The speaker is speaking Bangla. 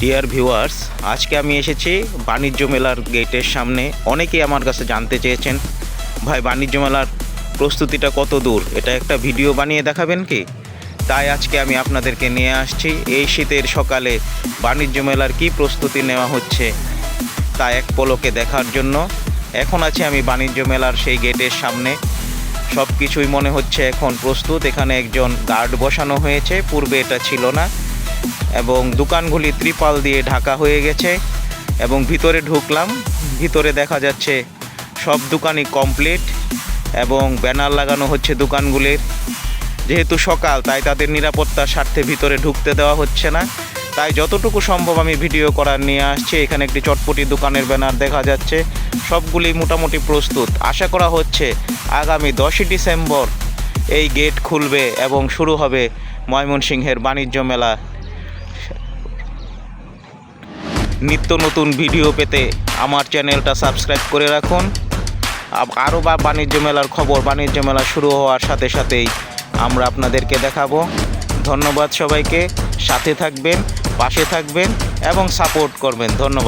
ডিয়ার ভিউয়ার্স আজকে আমি এসেছি বাণিজ্য মেলার গেটের সামনে। অনেকেই আমার কাছে জানতে চেয়েছেন, ভাই, বাণিজ্য মেলার প্রস্তুতিটা কত দূর? এটা একটা ভিডিও বানিয়ে দেখাবেন কি? তাই আজকে আমি আপনাদেরকে নিয়ে আসছি। এই শীতের সকালে বাণিজ্য মেলার কি প্রস্তুতি নেওয়া হচ্ছে তা এক পলকে দেখার জন্য। এখন আছি আমি বাণিজ্য মেলার সেই গেটের সামনে। সব কিছুই মনে হচ্ছে এখন প্রস্তুত। এখানে একজন গার্ড বসানো হয়েছে। পূর্বে এটা ছিল না। এবং দোকানগুলি ত্রিপাল দিয়ে ঢাকা হয়ে গেছে এবং ভিতরে ঢুকলাম। ভিতরে দেখা যাচ্ছে সব দোকানই কমপ্লিট এবং ব্যানার লাগানো হচ্ছে দোকানগুলির। যেহেতু সকাল, তাই তাদের নিরাপত্তার স্বার্থে ভিতরে ঢুকতে দেওয়া হচ্ছে না। তাই যতটুকু সম্ভব আমি ভিডিও করার নিয়ে আসছি। এখানে একটি চটপটি দোকানের ব্যানার দেখা যাচ্ছে। সবগুলি মোটামুটি প্রস্তুত। আশা করা হচ্ছে আগামী দশই ডিসেম্বর এই গেট খুলবে এবং শুরু হবে ময়মনসিংহের বাণিজ্য মেলা। নিত্য নতুন ভিডিও পেতে আমার চ্যানেলটা সাবস্ক্রাইব করে রাখুন। আরও বা বাণিজ্য মেলার খবর, বাণিজ্য মেলা শুরু হওয়ার সাথে সাথেই আমরা আপনাদেরকে দেখাবো। ধন্যবাদ সবাইকে। সাথে থাকবেন, পাশে থাকবেন এবং সাপোর্ট করবেন। ধন্যবাদ।